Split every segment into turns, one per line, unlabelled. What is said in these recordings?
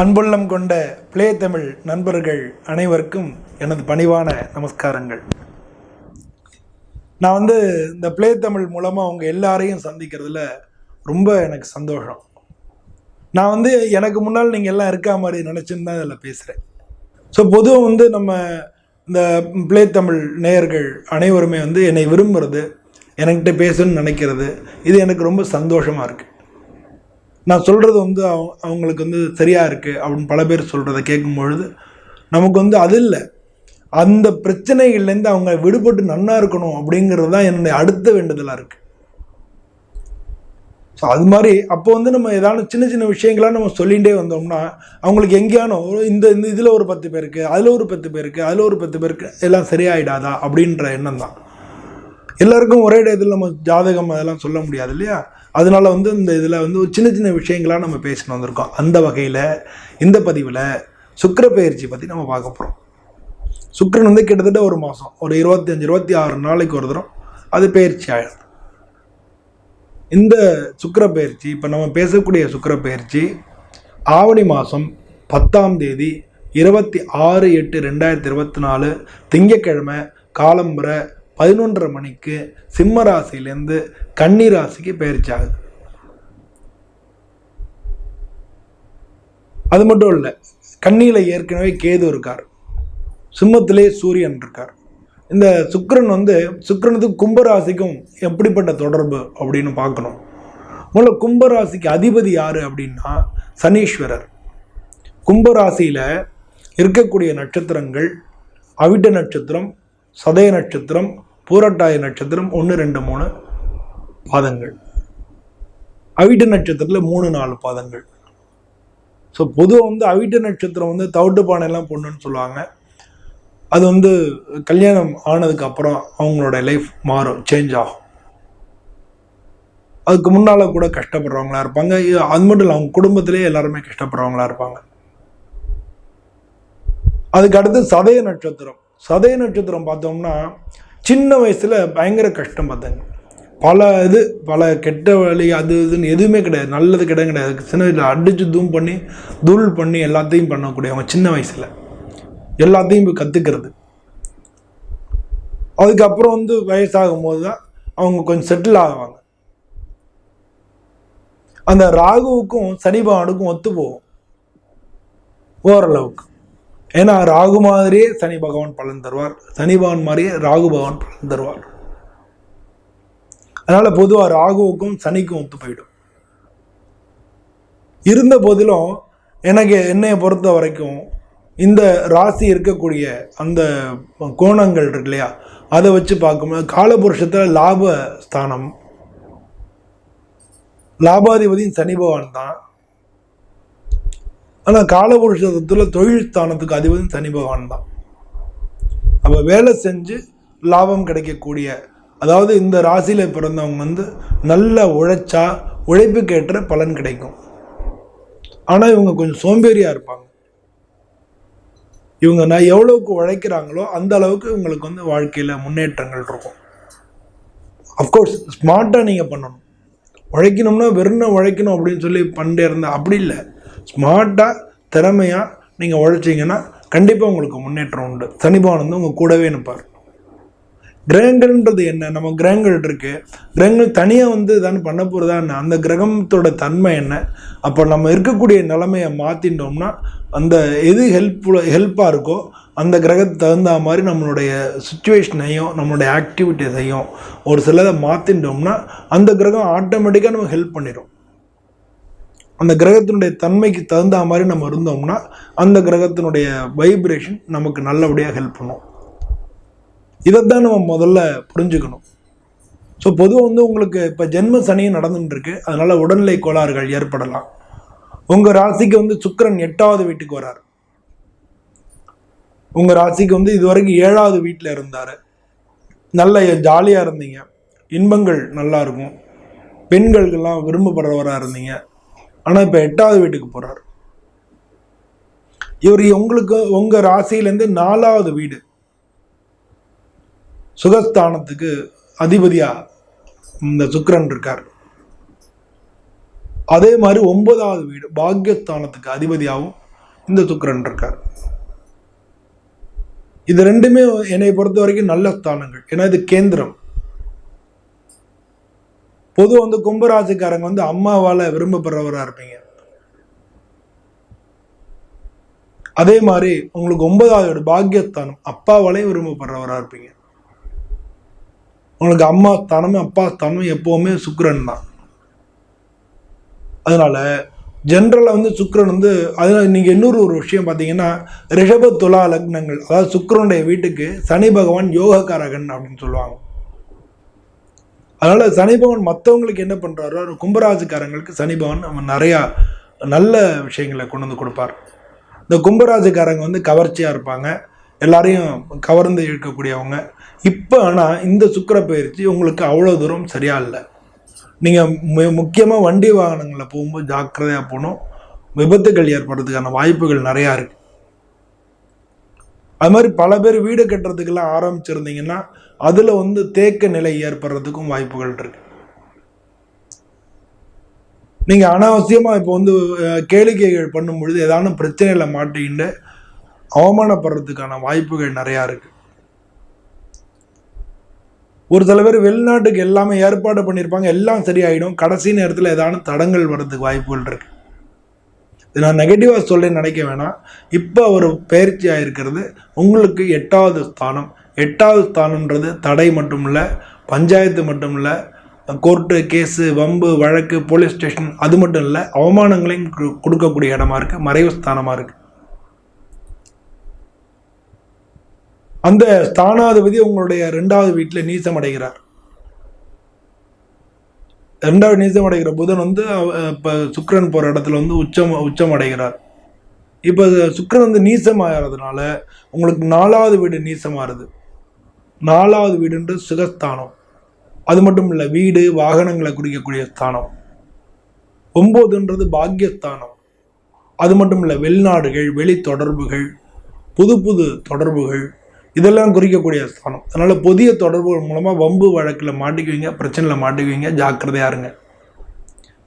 அன்புள்ளம் கொண்ட பிளே தமிழ் நண்பர்கள் அனைவருக்கும் எனது பணிவான நமஸ்காரங்கள். நான் வந்து இந்த பிளே தமிழ் மூலமாக அவங்க எல்லாரையும் சந்திக்கிறதுல ரொம்ப எனக்கு சந்தோஷம். நான் வந்து எனக்கு முன்னால் நீங்கள் எல்லாம் இருக்கா மாதிரி நினச்சின்னு தான் இதில் பேசுகிறேன் ஸோ பொதுவாக வந்து நம்ம இந்த பிளே தமிழ் நேயர்கள் அனைவருமே வந்து என்னை விரும்புறது என்கிட்ட பேசணும்னு நினைக்கிறது இது எனக்கு ரொம்ப சந்தோஷமாக இருக்குது நான் சொல்கிறது வந்து அவங்களுக்கு வந்து சரியாக இருக்குது அப்படின்னு பல பேர் சொல்கிறத கேட்கும்பொழுது நமக்கு வந்து அது இல்லை. அந்த பிரச்சனைகள்லேருந்து அவங்க விடுபட்டு நன்னா இருக்கணும் அப்படிங்கிறது தான் என்னுடைய அடுத்த வேண்டுதலாக இருக்குது ஸோ அது மாதிரி அப்போ வந்து நம்ம ஏதாவது சின்ன சின்ன விஷயங்களாக நம்ம சொல்லிகிட்டே வந்தோம்னா அவங்களுக்கு எங்கேயானோ இந்த இந்த இதில் ஒரு பத்து பேருக்கு அதில் ஒரு பத்து பேருக்கு அதில் ஒரு பத்து பேருக்கு எல்லாம் சரியாயிடாதா அப்படின்ற எண்ணம் தான். எல்லாருக்கும் ஒரே இடத்துல நம்ம ஜாதகம் அதெல்லாம் சொல்ல முடியாது இல்லையா? அதனால வந்து இந்த இதில் வந்து சின்ன சின்ன விஷயங்களாக நம்ம பேசிட்டு வந்திருக்கோம். அந்த வகையில் இந்த பதிவில் சுக்கர பயிற்சி பற்றி நம்ம பார்க்க போகிறோம் சுக்கரன் வந்து கிட்டத்தட்ட ஒரு மாதம் ஒரு இருபத்தஞ்சு இருபத்தி ஆறு நாளைக்கு ஒரு தரம் அது பயிற்சி ஆயிடும் இந்த சுக்கர பயிற்சி இப்போ நம்ம பேசக்கூடிய சுக்கர பயிற்சி ஆவணி மாதம் பத்தாம் தேதி இருபத்தி ஆறு எட்டு ரெண்டாயிரத்தி இருபத்தி நாலு திங்கக்கிழமை காலம்புரை பதினொன்றரை மணிக்கு சிம்ம ராசியிலேருந்து கன்னி ராசிக்கு பயிற்சி ஆகுது அது மட்டும் இல்லை கண்ணியில் ஏற்கனவே கேது இருக்கார். சிம்மத்திலே சூரியன் இருக்கார். இந்த சுக்கிரன் வந்து சுக்கரனுக்கும் கும்பராசிக்கும் எப்படிப்பட்ட தொடர்பு அப்படின்னு பார்க்கணும். முதல்ல கும்பராசிக்கு அதிபதி யார் அப்படின்னா சனீஸ்வரர். கும்பராசியில் இருக்கக்கூடிய நட்சத்திரங்கள் அவிட்ட நட்சத்திரம் சதய நட்சத்திரம் பூரட்டாய நட்சத்திரம் ஒன்று ரெண்டு மூணு பாதங்கள். அவிட்ட நட்சத்திரத்தில் மூணு நாலு பாதங்கள். ஸோ பொதுவாக வந்து அவிட்ட நட்சத்திரம் வந்து தவிட்டு பானையெல்லாம் பொண்ணுன்னு சொல்லுவாங்க. அது வந்து கல்யாணம் ஆனதுக்கு அப்புறம் அவங்களோட லைஃப் மாறும் சேஞ்ச் ஆகும். அதுக்கு முன்னால் கூட கஷ்டப்படுறவங்களா இருப்பாங்க. அது மட்டும் இல்லை அவங்க குடும்பத்திலே எல்லாருமே கஷ்டப்படுறவங்களா இருப்பாங்க. அதுக்கு அடுத்து சதய நட்சத்திரம். சதய நட்சத்திரம் பார்த்தோம்னா சின்ன வயசில் பயங்கர கஷ்டம் பார்த்தாங்க பல இது பல கெட்ட வழி அது இதுன்னு எதுவுமே கிடையாது. நல்லது கிடையாது. கிடையாது சின்ன வயசில் அடித்து தூம் பண்ணி தூள் பண்ணி எல்லாத்தையும் பண்ணக்கூடியவங்க சின்ன வயசில். எல்லாத்தையும் இப்போ கற்றுக்கிறது அதுக்கப்புறம் வந்து வயசாகும் போது தான் அவங்க கொஞ்சம் செட்டில் ஆகுவாங்க அந்த ராகுவுக்கும் சனி பகவானுக்கும் ஒத்து போகும். ஓரளவுக்கு. ஏன்னா ராகு மாதிரியே சனி பகவான் பலன் தருவார். சனி பகவான் மாதிரியே ராகு பகவான் பலன் தருவார். அதனால பொதுவாக ராகுவுக்கும் சனிக்கும் ஒத்து போயிடும். இருந்த போதிலும் எனக்கு என்னையை பொறுத்த வரைக்கும் இந்த ராசி இருக்கக்கூடிய அந்த கோணங்கள் இருக்கு இல்லையா? அதை வச்சு பார்க்கும்போது காலபுருஷத்தில் லாப ஸ்தானம் லாபாதிபதியும் சனி பகவான் தான். ஆனால் காலபுருஷத்தில் தொழில் ஸ்தானத்துக்கு அதிபதி சனி பகவான் தான். அப்போ வேலை செஞ்சு லாபம் கிடைக்கக்கூடிய அதாவது இந்த ராசியில் பிறந்தவங்க வந்து நல்ல உழைச்சா உழைப்புக்கேற்ற பலன் கிடைக்கும். ஆனால் இவங்க கொஞ்சம் சோம்பேறியாக இருப்பாங்க. இவங்க நான் எவ்வளவுக்கு உழைக்கிறாங்களோ அந்த அளவுக்கு இவங்களுக்கு வந்து வாழ்க்கையில் முன்னேற்றங்கள் இருக்கும். அஃப்கோர்ஸ் ஸ்மார்ட்டாக நீங்கள் பண்ணணும். உழைக்கணும்னா வெறும் உழைக்கணும் அப்படின்னு சொல்லி பண்ணிட்டே இருந்தால் அப்படி இல்லை. ஸ்மார்ட்டாக திறமையாக நீங்கள் உழைச்சிங்கன்னா கண்டிப்பாக உங்களுக்கு முன்னேற்றம் உண்டு. சனிபவன் வந்து உங்கள் கூடவே நிற்பார். கிரகங்கள்ன்றது என்ன? நம்ம கிரகங்கள் இருக்கு. கிரகங்கள் தனியாக வந்து தானே பண்ண போகிறதா என்ன? அந்த கிரகத்தோட தன்மை என்ன? அப்போ நம்ம இருக்கக்கூடிய நிலமையை மாற்றிட்டோம்னா அந்த எது ஹெல்ப்ஃபுல் ஹெல்ப்பாக இருக்கோ அந்த கிரகத்துக்கு தகுந்த மாதிரி நம்மளுடைய சுச்சுவேஷனையும் நம்மளுடைய ஆக்டிவிட்டீஸையும் ஒரு சிலதை மாற்றிட்டோம்னா அந்த கிரகம் ஆட்டோமேட்டிக்காக நம்ம ஹெல்ப் பண்ணிடும் அந்த கிரகத்தினுடைய தன்மைக்கு தகுந்த மாதிரி நம்ம இருந்தோம்னா அந்த கிரகத்தினுடைய வைப்ரேஷன் நமக்கு நல்லபடியாக ஹெல்ப் பண்ணும். இதைத்தான் நம்ம முதல்ல புரிஞ்சுக்கணும். ஸோ பொதுவாக வந்து உங்களுக்கு இப்போ ஜென்ம சனியும் நடந்துட்டுருக்கு அதனால் உடல்நிலை கோளாறுகள் ஏற்படலாம். உங்கள் ராசிக்கு வந்து சுக்கரன் எட்டாவது வீட்டுக்கு வரார். உங்கள் ராசிக்கு வந்து இதுவரைக்கும் ஏழாவது வீட்டில் இருந்தார். நல்ல ஜாலியாக இருந்தீங்க. இன்பங்கள் நல்லா இருக்கும். பெண்களுக்கெல்லாம் விரும்பப்படுறவராக இருந்தீங்க. ஆனால் இப்போ எட்டாவது வீட்டுக்கு போகிறார் இவர் உங்களுக்கு உங்கள் ராசியிலேருந்து நாலாவது வீடு. சுகஸ்தானத்துக்கு அதிபதியா இந்த சுக்கரன் இருக்கார். அதே மாதிரி ஒன்பதாவது வீடு பாக்யஸ்தானத்துக்கு அதிபதியாகவும் இந்த சுக்கரன் இருக்கார். இது ரெண்டுமே என்னை பொறுத்த வரைக்கும் நல்ல ஸ்தானங்கள். ஏன்னா இது கேந்திரம். பொதுவாக வந்து கும்பராசிக்காரங்க வந்து அம்மாவால் விரும்பப்படுறவராக இருப்பீங்க. அதே மாதிரி உங்களுக்கு ஒன்பதாவது பாக்கியஸ்தானம். அப்பாவாலையும் விரும்பப்படுறவராக இருப்பீங்க. உங்களுக்கு அம்மா ஸ்தானமும் அப்பா ஸ்தானமும் எப்போவுமே சுக்கரன் தான். அதனால ஜென்ரலாக வந்து சுக்கரன் வந்து அதனால் நீங்கள் இன்னொரு ஒரு விஷயம் பார்த்தீங்கன்னா ரிஷப துலா லக்னங்கள். அதாவது சுக்கரனுடைய வீட்டுக்கு சனி பகவான் யோகக்காரகன் அப்படின்னு சொல்லுவாங்க. அதனால் சனிபவன் மற்றவங்களுக்கு என்ன பண்ணுறாரோ கும்பராசிக்காரங்களுக்கு சனிபவன் அவன் நிறையா நல்ல விஷயங்களை கொண்டு வந்து கொடுப்பார். இந்த கும்பராஜுக்காரங்க வந்து கவர்ச்சியாக இருப்பாங்க. எல்லாரையும் கவர்ந்து இழுக்கக்கூடியவங்க. இப்போ ஆனால் இந்த சுக்கிர பயிற்சி உங்களுக்கு அவ்வளோ தூரம் சரியா இல்லை. நீங்கள் மு முக்கியமாக வண்டி வாகனங்களில் போகும்போது ஜாக்கிரதையாக போகணும். விபத்துகள் ஏற்படுறதுக்கான வாய்ப்புகள் நிறையா இருக்குது அது மாதிரி பல பேர் வீடு கட்டுறதுக்கெல்லாம் ஆரம்பிச்சிருந்தீங்கன்னா அதில் வந்து தேக்க நிலை ஏற்படுறதுக்கும் வாய்ப்புகள் இருக்கு. நீங்கள் அனாவசியமாக இப்போ வந்து கேளிக்கைகள் பண்ணும் பொழுது ஏதான பிரச்சனையில் மாட்டிக்கிட்டு அவமானப்படுறதுக்கான வாய்ப்புகள் நிறையா இருக்கு. ஒரு சில பேர் வெளிநாட்டுக்கு எல்லாமே ஏற்பாடு பண்ணியிருப்பாங்க எல்லாம் சரியாயிடும். கடைசி நேரத்தில் ஏதான தடங்கள் வர்றதுக்கு வாய்ப்புகள் இருக்குது இது நான் நெகட்டிவாக சொல்ல நினைக்க வேணாம். இப்போ ஒரு பயிற்சி இருக்கிறது. உங்களுக்கு எட்டாவது ஸ்தானம். எட்டாவது ஸ்தானம்ன்றது தடை மட்டும் இல்லை பஞ்சாயத்து மட்டும் இல்லை கோர்ட்டு கேஸு வம்பு வழக்கு போலீஸ் ஸ்டேஷன் அது மட்டும் இல்லை அவமானங்களையும் கு- கொடுக்கக்கூடிய இடமா இருக்குது மறைவு ஸ்தானமாக இருக்குது அந்த ஸ்தானாதிபதி உங்களுடைய ரெண்டாவது வீட்டில் நீசம் அடைகிறார். ரெண்டாவது நீசம் அடைகிற புதன் வந்து இப்போ சுக்கரன் போகிற இடத்துல வந்து உச்சம் உச்சம் அடைகிறார். இப்போ சுக்கரன் வந்து நீசம் ஆகிறதுனால உங்களுக்கு நாலாவது வீடு நீசமாகுது நாலாவது வீடுன்ற சுகஸ்தானம். அது மட்டும் இல்லை வீடு வாகனங்களை குறிக்கக்கூடிய ஸ்தானம். ஒம்போதுன்றது பாக்கியஸ்தானம் அது மட்டும் இல்லை வெளிநாடுகள் வெளி தொடர்புகள் புது புது தொடர்புகள் இதெல்லாம் குறிக்கக்கூடிய ஸ்தானம். அதனால் புதிய தொடர்புகள் மூலமாக வம்பு வழக்கில் மாட்டிக்குவீங்க பிரச்சனையில் மாட்டிக்குவீங்க ஜாக்கிரதையாக இருங்க.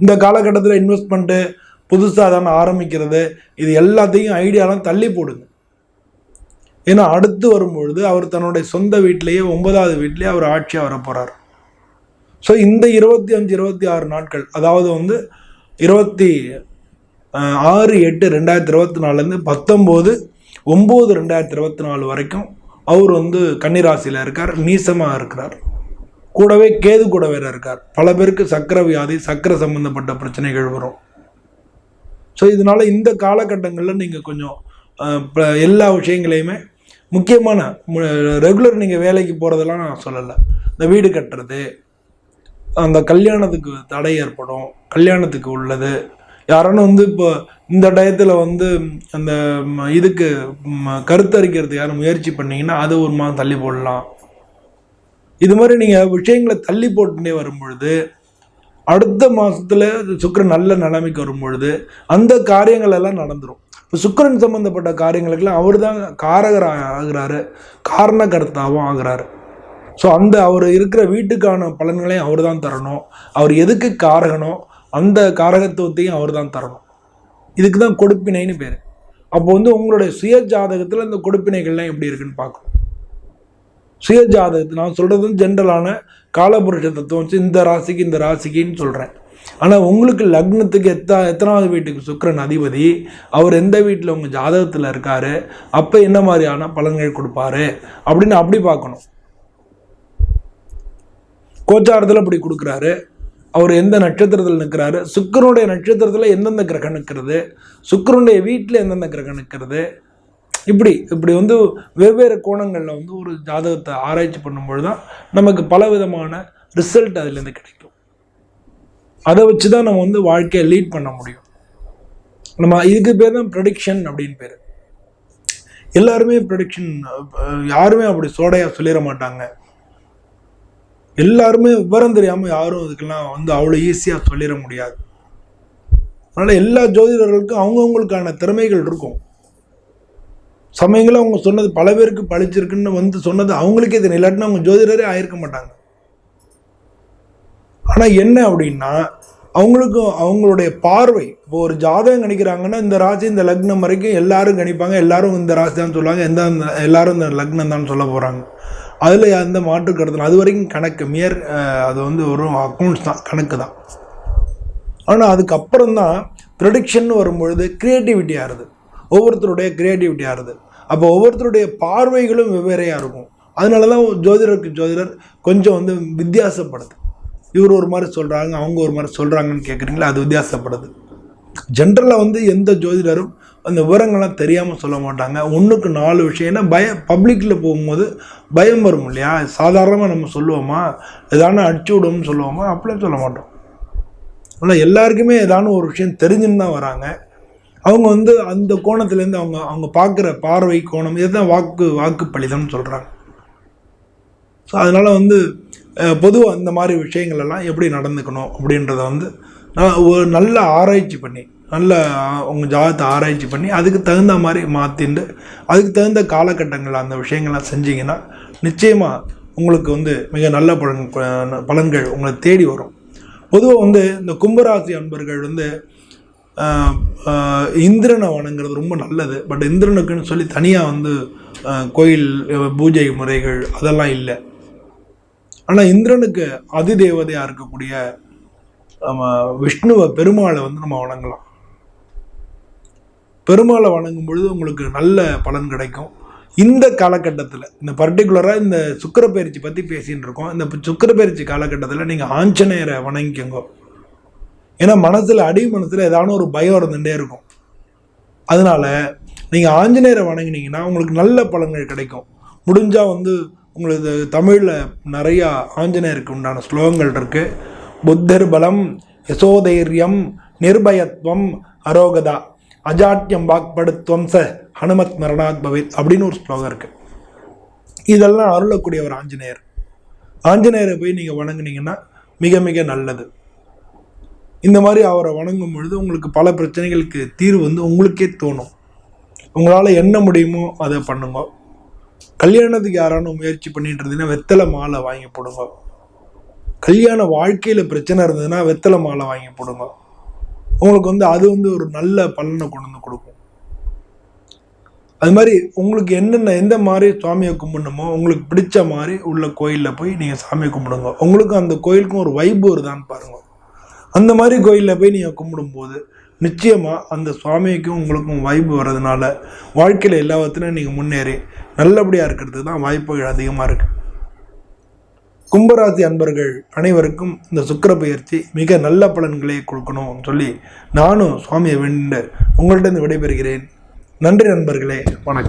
இந்த காலகட்டத்தில் இன்வெஸ்ட்மெண்ட்டு புதுசாக தானே ஆரம்பிக்கிறது. இது எல்லாத்தையும் ஐடியாலாம் தள்ளி போடுங்க. ஏன்னா அடுத்து வரும்பொழுது அவர் தன்னுடைய சொந்த வீட்டிலேயே ஒன்பதாவது வீட்டிலேயே அவர் ஆட்சியாக வர போகிறார் ஸோ இந்த இருபத்தி அஞ்சு இருபத்தி ஆறு நாட்கள் அதாவது வந்து இருபத்தி ஆறு எட்டு ரெண்டாயிரத்தி இருபத்தி நாலுலேருந்து பத்தொம்போது ஒம்பது ரெண்டாயிரத்தி இருபத்தி நாலு வரைக்கும் அவர் வந்து கன்னிராசியில் இருக்கார் நீசமாக இருக்கிறார். கூடவே கேது கூட வேற இருக்கார். பல பேருக்கு சக்கர வியாதி சக்கரை சம்பந்தப்பட்ட பிரச்சனைகள் வரும். ஸோ இதனால இந்த காலகட்டங்களில் நீங்கள் கொஞ்சம் ப- எல்லா விஷயங்களையுமே முக்கியமான ரெகுலர் நீங்கள் வேலைக்கு போகிறதெல்லாம் நான் சொல்லலை. இந்த வீடு கட்டுறது அந்த கல்யாணத்துக்கு தடை ஏற்படும் கல்யாணத்துக்கு உள்ளது யாரானும் வந்து இப்போ இந்த டயத்தில் வந்து அந்த இதுக்கு கருத்தரிக்கிறது கருத்தரிக்கிறதுக்கு யாரும் முயற்சி பண்ணிங்கன்னா அது ஒரு மாதம் தள்ளி போடலாம். இது மாதிரி நீங்கள் விஷயங்களை தள்ளி போட்டுட்டே வரும்பொழுது அடுத்த மாதத்தில் சுக்கரன் நல்ல நிலைமைக்கு வரும்பொழுது அந்த காரியங்கள் எல்லாம் நடந்துடும் இப்போ சுக்கரன் சம்மந்தப்பட்ட காரியங்களுக்கெல்லாம் அவர் தான் காரகர் ஆகிறாரு. காரணகர்த்தாவும் ஆகிறாரு. ஸோ அந்த அவர் இருக்கிற வீட்டுக்கான பலன்களையும் அவர் தான் தரணும். அவர் எதுக்கு காரகனோ அந்த காரகத்துவத்தையும் அவர் தான் தரணும். இதுக்கு தான் கொடுப்பினைன்னு பேர். அப்போ வந்து உங்களுடைய சுய ஜாதகத்தில் இந்த கொடுப்பினைகள்லாம் எப்படி இருக்குன்னு பார்க்கணும். சுய ஜாதகத்தை நான் சொல்கிறது வந்து ஜென்ரலான காலபுருஷ தத்துவம் வச்சு இந்த ராசிக்கு இந்த ராசிக்குன்னு சொல்கிறேன் ஆனால் உங்களுக்கு லக்னத்துக்கு எத்தா எத்தனாவது வீட்டுக்கு சுக்கரன் அதிபதி அவர் எந்த வீட்டில் உங்கள் ஜாதகத்தில் இருக்காரு அப்போ என்ன மாதிரியான பலன்கள் கொடுப்பாரு அப்படின்னு அப்படி பார்க்கணும். கோச்சாரத்தில் இப்படி கொடுக்குறாரு. அவர் எந்த நட்சத்திரத்தில் நிற்கிறாரு சுக்கரனுடைய நட்சத்திரத்தில் எந்தெந்த கிரகம் நிற்கிறது சுக்கரனுடைய வீட்டில் எந்தெந்த கிரகம் நிற்கிறது இப்படி இப்படி வந்து வெவ்வேறு கோணங்களில் வந்து ஒரு ஜாதகத்தை ஆராய்ச்சி பண்ணும்பொழுது தான் நமக்கு பல விதமான ரிசல்ட் அதுலேருந்து கிடைக்கும். அதை வச்சு தான் நம்ம வந்து வாழ்க்கையை லீட் பண்ண முடியும். நம்ம இதுக்கு பேர் தான் ப்ரெடிக்ஷன் அப்படின்னு பேர். எல்லாருமே ப்ரெடிக்ஷன் யாருமே அப்படி சோடையாக சொல்லிட மாட்டாங்க. எல்லாருமே விவரம் தெரியாமல் யாரும் இதுக்கெல்லாம் வந்து அவ்வளோ ஈஸியாக சொல்லிட முடியாது. அதனால் எல்லா ஜோதிடர்களுக்கும் அவங்கவுங்களுக்கான திறமைகள் இருக்கும். சமயங்களில் அவங்க சொன்னது பல பேருக்கு பழிச்சிருக்குன்னு வந்து சொன்னது அவங்களுக்கே தெரியும். இல்லாட்டினா அவங்க ஜோதிடரே ஆயிருக்க மாட்டாங்க. ஆனால் என்ன அப்படின்னா அவங்களுக்கும் அவங்களுடைய பார்வை இப்போ ஒரு ஜாதகம் கணிக்கிறாங்கன்னா இந்த ராசி இந்த லக்னம் வரைக்கும் எல்லாரும் கணிப்பாங்க. எல்லாரும் இந்த ராசி தான் சொல்லுவாங்க. எந்த எல்லாரும் இந்த லக்னம் தான் சொல்ல போகிறாங்க அதில் எந்த மாற்று கருத்தில் அது வரைக்கும் கணக்கு மியர் அது வந்து ஒரு அக்கௌண்ட்ஸ் தான் கணக்கு தான். ஆனால் அதுக்கப்புறம் தான் ப்ரொடிக்ஷன் வரும்பொழுது க்ரியேட்டிவிட்டி ஆறுது. ஒவ்வொருத்தருடைய க்ரியேட்டிவிட்டி ஆறுது. அப்போ ஒவ்வொருத்தருடைய பார்வைகளும் வெவ்வேறையாக இருக்கும். அதனால தான் ஜோதிடருக்கு ஜோதிடர் கொஞ்சம் வந்து வித்தியாசப்படுது. இவர் ஒரு மாதிரி சொல்கிறாங்க அவங்க ஒரு மாதிரி சொல்கிறாங்கன்னு கேட்குறீங்களா அது வித்தியாசப்படுது. ஜென்ரலாக வந்து எந்த ஜோதிடரும் அந்த விவரங்கள்லாம் தெரியாமல் சொல்ல மாட்டாங்க. ஒன்றுக்கு நாலு விஷயம். ஏன்னா பய பப்ளிக்கில் போகும்போது பயம் வரும் இல்லையா? சாதாரணமாக நம்ம சொல்லுவோமா? எதான அடிச்சு விடுவோம்னு சொல்லுவோமா? அப்படிலாம் சொல்ல மாட்டோம். ஆனால் எல்லாருக்குமே ஏதானு ஒரு விஷயம் தெரிஞ்சுன்னு தான் வராங்க. அவங்க வந்து அந்த கோணத்துலேருந்து அவங்க அவங்க பார்க்குற பார்வை கோணம் இதுதான் வாக்கு வாக்கு பலிதம்னு சொல்கிறாங்க ஸோ அதனால் வந்து பொதுவாக அந்த மாதிரி விஷயங்கள் எல்லாம் எப்படி நடந்துக்கணும் அப்படின்றத வந்து நான் ஒரு நல்ல ஆராய்ச்சி பண்ணி நல்ல உங்கள் ஜாதகத்தை ஆராய்ச்சி பண்ணி அதுக்கு தகுந்த மாதிரி மாற்றிண்டு அதுக்கு தகுந்த காலகட்டங்கள் அந்த விஷயங்கள்லாம் செஞ்சிங்கன்னா நிச்சயமாக உங்களுக்கு வந்து மிக நல்ல பலன் பலன்கள் உங்களை தேடி வரும். பொதுவாக வந்து இந்த கும்பராசி அன்பர்கள் வந்து இந்திரனை வணங்குறது ரொம்ப நல்லது. பட் இந்திரனுக்குன்னு சொல்லி தனியாக வந்து கோயில் பூஜை முறைகள் அதெல்லாம் இல்லை. ஆனால் இந்திரனுக்கு அதிதேவதையாக இருக்கக்கூடிய நம்ம விஷ்ணுவை பெருமாளை வந்து நம்ம வணங்கலாம். பெருமாளை வணங்கும் பொழுது உங்களுக்கு நல்ல பலன் கிடைக்கும். இந்த காலகட்டத்தில் இந்த பர்டிகுலராக இந்த சுக்கிர பயிற்சி பற்றி பேசின்னு இருக்கோம். இந்த சுக்கிர பயிற்சி காலகட்டத்தில் நீங்கள் ஆஞ்சநேயரை வணங்கிக்கோங்க. ஏன்னா மனசில் அடி மனசில் ஏதான ஒரு பயம் இருந்துகிட்டே இருக்கும். அதனால நீங்கள் ஆஞ்சநேயரை வணங்கினீங்கன்னா உங்களுக்கு நல்ல பலன்கள் கிடைக்கும். முடிஞ்சால் வந்து உங்களுக்கு தமிழில் நிறையா ஆஞ்சநேயருக்கு உண்டான ஸ்லோகங்கள் இருக்குது புத்தர் பலம் யசோதைரியம் நிர்பயத்துவம் அரோகதா. அஜாட்யம் வாக்படுத்வம்ச ஹனுமத் மரணாத் பவித் அப்படின்னு ஒரு ஸ்லோகம் இருக்குது இதெல்லாம் அருளக்கூடிய ஒரு ஆஞ்சநேயர். ஆஞ்சநேயரை போய் நீங்கள் வணங்குனீங்கன்னா மிக மிக நல்லது. இந்த மாதிரி அவரை வணங்கும் பொழுது உங்களுக்கு பல பிரச்சனைகளுக்கு தீர்வு வந்து உங்களுக்கே தோணும். உங்களால் என்ன முடியுமோ அதை பண்ணுங்க. கல்யாணத்துக்கு யாரான முயற்சி பண்ணிட்டு இருந்தீங்கன்னா வெத்தலை மாலை வாங்கி போடுங்க. கல்யாண வாழ்க்கையில் பிரச்சனை இருந்ததுன்னா வெத்தலை மாலை வாங்கி போடுங்க. உங்களுக்கு வந்து அது வந்து ஒரு நல்ல பலனை கொண்டு வந்து கொடுக்கும். அது மாதிரி உங்களுக்கு என்னென்ன எந்த மாதிரி சுவாமியை கும்பிடணுமோ உங்களுக்கு பிடிச்ச மாதிரி உள்ள கோயிலில் போய் நீங்கள் சாமியை கும்பிடுங்க. உங்களுக்கும் அந்த கோயிலுக்கும் ஒரு வைப்பு வருதான்னு பாருங்கள் அந்த மாதிரி கோயிலில் போய் நீங்கள் கும்பிடும்போது நிச்சயமாக அந்த சுவாமிக்கும் உங்களுக்கும் வாய்ப்பு வர்றதுனால வாழ்க்கையில் எல்லாத்துலையும் நீங்கள் முன்னேறி நல்லபடியாக இருக்கிறது தான் வாய்ப்புகள் அதிகமாக இருக்குது கும்பராசி அன்பர்கள் அனைவருக்கும் இந்த சுக்கிர பயிற்சி மிக நல்ல பலன்களை கொடுக்கணும்னு சொல்லி நானும் சுவாமியை வேண்டு உங்கள்கிட்ட விடைபெறுகிறேன். நன்றி நண்பர்களே வணக்கம்.